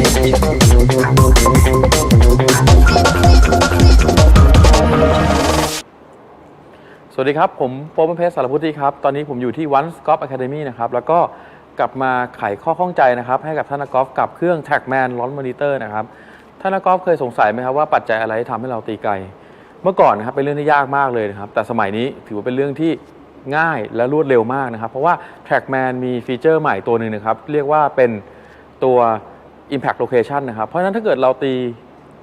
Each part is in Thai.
สวัสดีครับ ผมโป๊ปเพชรสารพุทธิครับ ตอนนี้ผมอยู่ที่ One Golf Academy นะครับ แล้วก็กลับมาไขข้อข้องใจนะครับ ให้กับท่านนักกอล์ฟกับเครื่อง Trackman Launch Monitor นะครับ ท่านนักกอล์ฟเคยสงสัยไหมครับว่าปัจจัยอะไรที่ทำให้เราตีไกล เมื่อก่อนนะครับเป็นเรื่องที่ยากมากเลยนะครับ แต่สมัยนี้ถือว่าเป็นเรื่องที่ง่ายและรวดเร็วมากนะครับ เพราะว่า Trackman มีฟีเจอร์ใหม่ตัวหนึ่งนะครับ เรียกว่าเป็นตัว Impact Location นะครับ เพราะฉะนั้นถ้าเกิดเราตี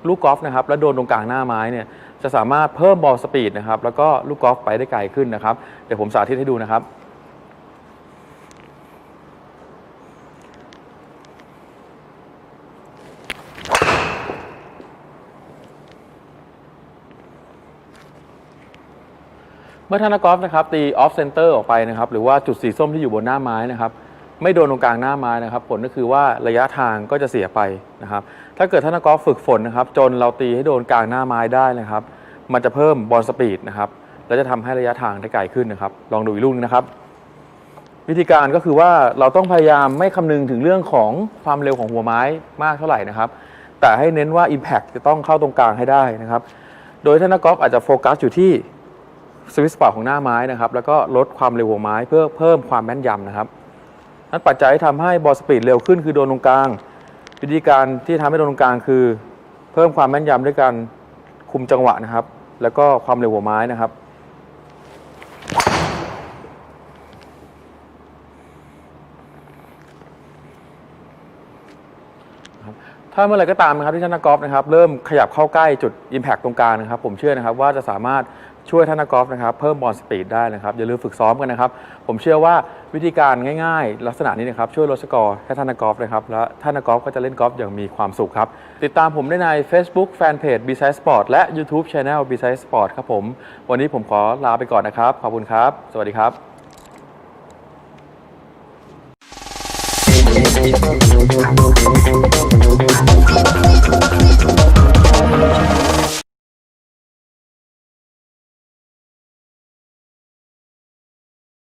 ลูกกอล์ฟนะครับแล้วโดนตรงกลางหน้าไม้เนี่ยจะสามารถเพิ่มบอลสปีดนะครับแล้วก็ลูกกอล์ฟไปได้ไกลขึ้นนะครับ เดี๋ยวผมสาธิตให้ดูนะครับ เมื่อท่านกอล์ฟนะครับตีออฟเซนเตอร์ออกไปนะครับหรือว่าจุดสีส้มที่อยู่บนหน้าไม้นะครับ ไม่โดนตรงกลางหน้าไม้นะครับ ผลก็คือว่าระยะทางก็จะเสียไปนะครับ ถ้าเกิดท่านนักกอล์ฟฝึกฝนนะครับ จนเราตีให้โดนกลางหน้าไม้ได้นะครับ มันจะเพิ่มบอลสปีดนะครับและจะทำให้ระยะทางได้ไกลขึ้นนะครับ ลองดูอีกลูกนึงนะครับ วิธีการก็คือว่าเราต้องพยายามไม่คำนึงถึงเรื่องของความเร็วของหัวไม้มากเท่าไหร่นะครับ แต่ให้เน้นว่า Impact จะต้องเข้าตรงกลางให้ได้นะครับ โดยท่านนักกอล์ฟอาจจะโฟกัสอยู่ที่สวิตช์สปอร์ของหน้าไม้นะครับ แล้วก็ลดความเร็วหัวไม้เพื่อเพิ่มความแม่นยำนะครับ นั้นปัจจัยที่ทำให้บอลสปีดเร็วขึ้นคือโดนตรงกลาง วิธีการที่ทำให้โดนตรงกลางคือ เพิ่มความแม่นยำด้วยการคุมจังหวะนะครับ แล้วก็ความเร็วหัวไม้นะครับ ถ้าเมื่อไหรก็ตามนะครับที่ท่านนักกอล์ฟนะครับเริ่มขยับเข้าใกล้จุด Impact ตรงกลางนะครับ ผมเชื่อนะครับว่าจะสามารถช่วยท่านนักกอล์ฟนะครับเพิ่มบอลสปีดได้นะครับอย่าลืมฝึกซ้อมกันนะครับ ผมเชื่อว่าวิธีการง่ายๆ ลักษณะนี้นะครับช่วยลดสกอร์ให้ท่านนักกอล์ฟนะครับและท่านนักกอล์ฟก็จะเล่นกอล์ฟอย่างมีความสุขครับ ติดตามผมได้ใน Facebook Fanpage b s i d e Sport และ YouTube Channel b s i d e Sport ครับผมวันนี้ผมขอลาไปก่อนนะครับขอบคุณครับ สวัสดีครับ Thank you.